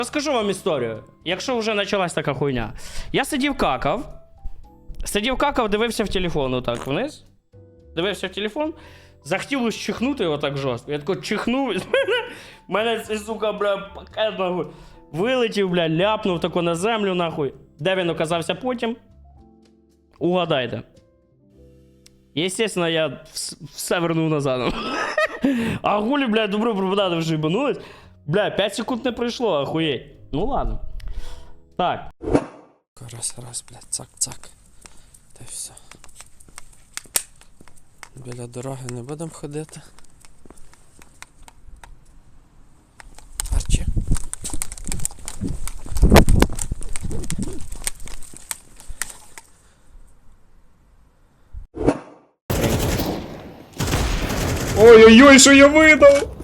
Розкажу вам історію, якщо вже почалась така хуйня. Я сидів какав. Сидів какав, дивився в телефон отак вниз. Дивився в телефон. Захотілося чихнути отак жорстко. Я тако чихнув. з мене- Мене цей, сука, бля, пакет нахуй. Вилетів, бля, ляпнув тако на землю, нахуй. Де він оказався потім? Угадайте. Естественно, я вс- все вернув назад. А гулі, бля, добро пропадати вже їбанулись. Бля, 5 секунд не пройшло, охуєть. Ну ладно. Так. Раз, раз, блядь, цак, цак. Та й все. Біля дороги не будемо ходити. Арчі. Ой-ой-ой, що я видав!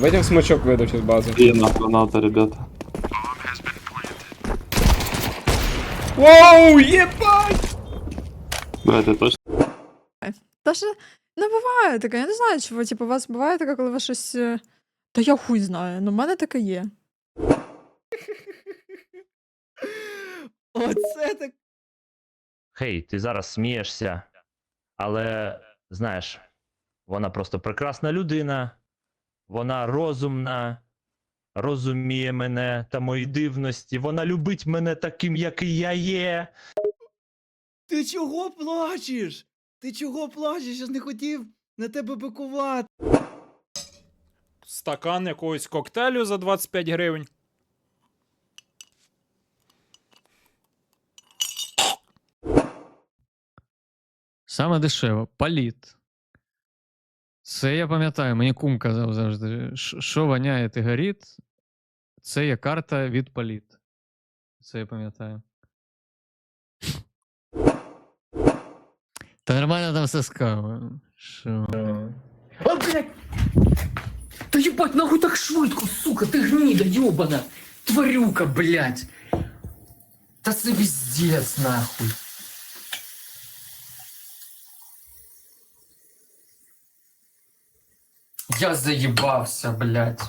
Ебать, в смачок видав з бази. И на граната, ребята. Воу, єбать! Бля, ты точно? Та ж не буває таке. Я не знаю, ви, типу, у вас буває таке, коли ви щось. е, Та я хуй знаю, ну в мене таке є. Оце так. Хей, ти зараз смієшся, але знаєш, вона просто прекрасна людина, вона розумна, розуміє мене та мої дивності, вона любить мене таким, який я є. Ти чого плачеш? Ти чого плачеш? Я ж не хотів на тебе бикувати. стакан якогось коктейлю за 25 гривень. Саме дешево, паліт. Це я пам'ятаю, мені кум казав завжди, «Ш- що воняє ти горіт, це є карта від паліт. Це я пам'ятаю. Та нормально там все з кавою. Що? А, блядь! Та ебать, нахуй так швидко, сука, ти гнида, ёбана! Тварюка, блядь! Та це пиздец, нахуй! Я заебался, блядь.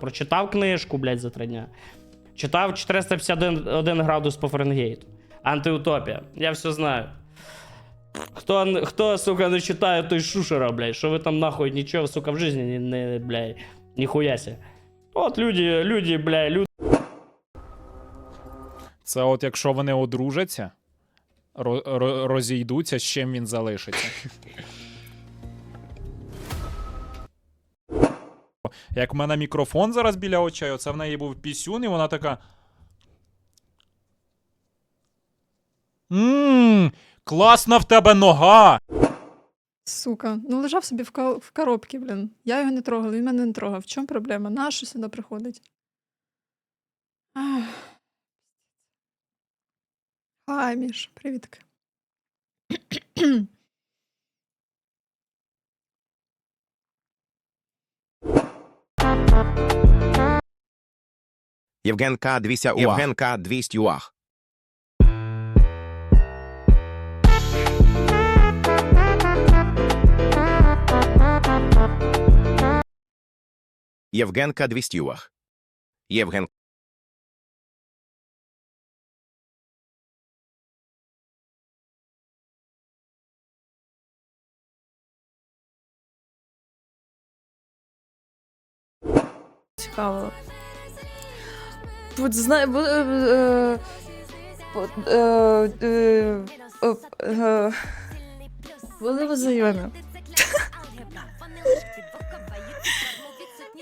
Прочитав книжку, блядь, за три дня. Читав 451 градус по Фаренгейту. Антиутопія. Я все знаю. Хто, хто, сука, не читає, той шушера, блядь. Що ви там нахуй нічого, сука, в житті не, не блядь, ніхуя ся. От люди, люди, блядь, люди. Це от якщо вони одружаться, ро- ро- розійдуться, з чим він залишиться. Як в мене мікрофон зараз біля очей, оце в неї був пісюн, і вона така. Ммм, класна в тебе нога! Сука, ну лежав собі в, ко- в коробці, блін. Я його не трогала, він мене не трогав. В чому проблема? Нащо сюди приходить? Ах. Хай, Міш, привітки. Євген К. 200 УАГ. Євген К. 200 УАГ. Євген К. 200 УАГ. Євген Е, е, Були ви знайомі?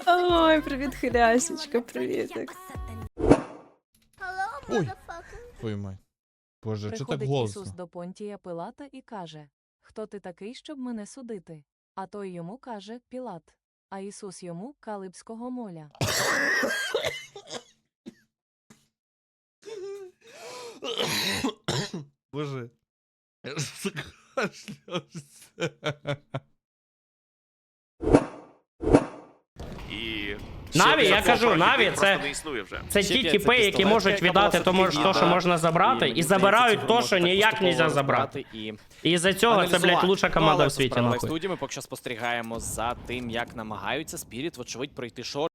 Ой, привіт, Хилясечка, привітик. Ой, твою мать. Боже, що так голосно? Ісус до Понтія Пилата і каже: Хто ти такий, щоб мене судити? А той йому каже Пілат. А Ісус йому Калибського моля. Боже. Я ж закашлявся. І Наві, я кажу, Наві це, це ті тіпи, які можуть віддати тому, то що можна забрати, і забирають то, що ніяк нельзя забрати. І І за цього це, блядь, лучша команда в світі, ми поки що спостерігаємо за тим, як намагаються Спіріт, вочевидь, пройти шорт.